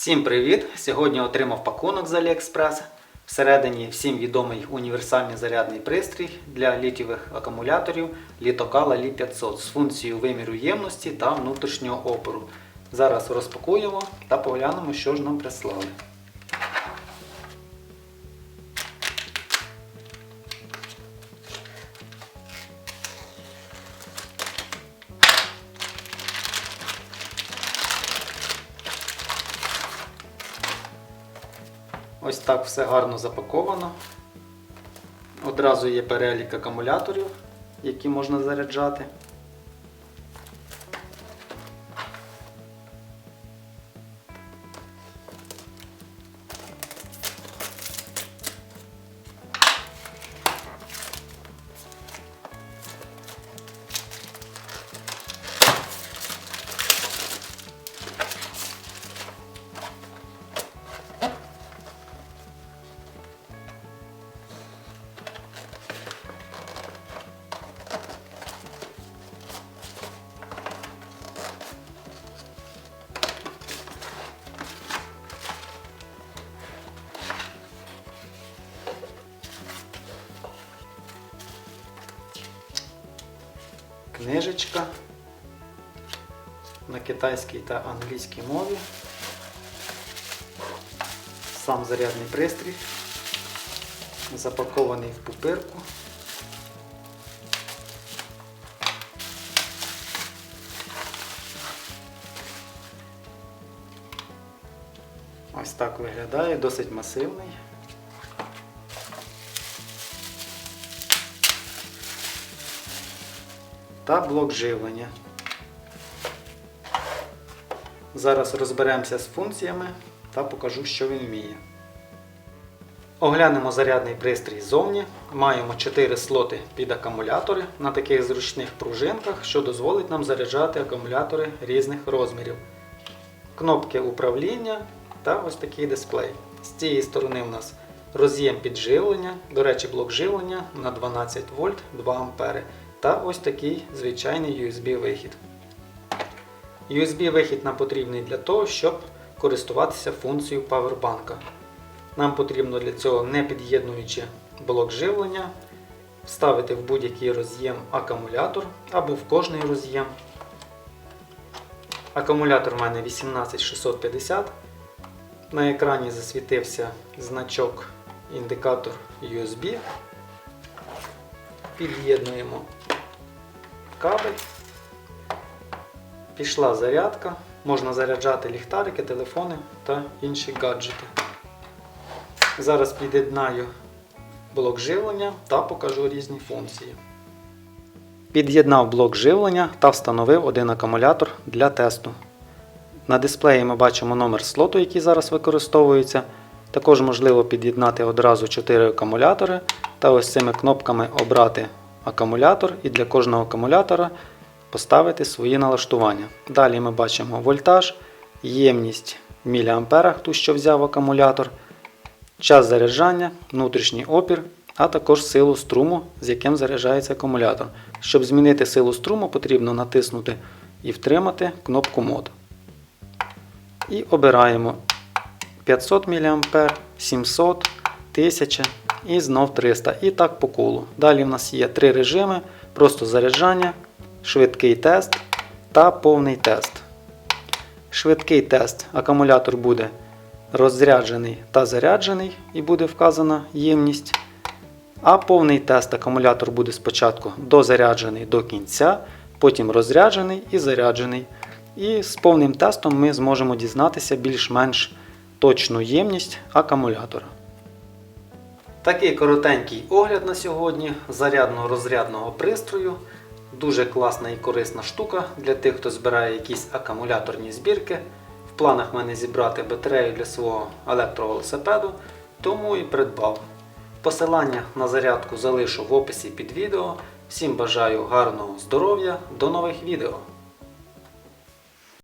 Всім привіт! Сьогодні отримав пакунок з AliExpress. Всередині всім відомий універсальний зарядний пристрій для літівих акумуляторів Літокала Li 500 з функцією виміру ємності та внутрішнього опору. Зараз розпакуємо та поглянемо, що ж нам прислали. Ось так все гарно запаковано. Одразу є перелік акумуляторів, які можна заряджати. Книжечка на китайській та англійській мові. Сам зарядний пристрій, запакований в пупирку. Ось так виглядає, досить масивний. Та блок живлення. Зараз розберемося з функціями та покажу, що він вміє. Оглянемо зарядний пристрій ззовні. Маємо 4 слоти під акумулятори на таких зручних пружинках, що дозволить нам заряджати акумулятори різних розмірів. Кнопки управління та ось такий дисплей. З цієї сторони у нас роз'єм підживлення, до речі, блок живлення на 12 вольт 2 А та ось такий звичайний USB-вихід. USB-вихід нам потрібний для того, щоб користуватися функцією павербанка. Нам потрібно для цього, не під'єднуючи блок живлення, вставити в будь-який роз'єм акумулятор або в кожний роз'єм. Акумулятор в мене 18650. На екрані засвітився значок індикатор USB. Під'єднуємо кабель. Пішла зарядка. Можна заряджати ліхтарики, телефони та інші гаджети. Зараз під'єднаю блок живлення та покажу різні функції. Під'єднав блок живлення та встановив один акумулятор для тесту. На дисплеї ми бачимо номер слоту, який зараз використовується. Також можливо під'єднати одразу 4 акумулятори та ось цими кнопками обрати акумулятор і для кожного акумулятора поставити свої налаштування. Далі ми бачимо вольтаж, ємність в міліамперах, ту, що взяв акумулятор, час заряджання, внутрішній опір, а також силу струму, з яким заряджається акумулятор. Щоб змінити силу струму, потрібно натиснути і втримати кнопку мод. І обираємо 500 мА, 700, 1000 і знов 300. І так по колу. Далі в нас є три режими: просто заряджання, швидкий тест та повний тест. Швидкий тест акумулятор буде розряджений та заряджений і буде вказана ємність. А повний тест акумулятор буде спочатку дозаряджений до кінця, потім розряджений і заряджений. І з повним тестом ми зможемо дізнатися більш-менш точну ємність акумулятора. Такий коротенький огляд на сьогодні зарядно-розрядного пристрою. Дуже класна і корисна штука для тих, хто збирає якісь акумуляторні збірки. В планах в мене зібрати батарею для свого електровелосипеду, тому і придбав. Посилання на зарядку залишу в описі під відео. Всім бажаю гарного здоров'я, до нових відео!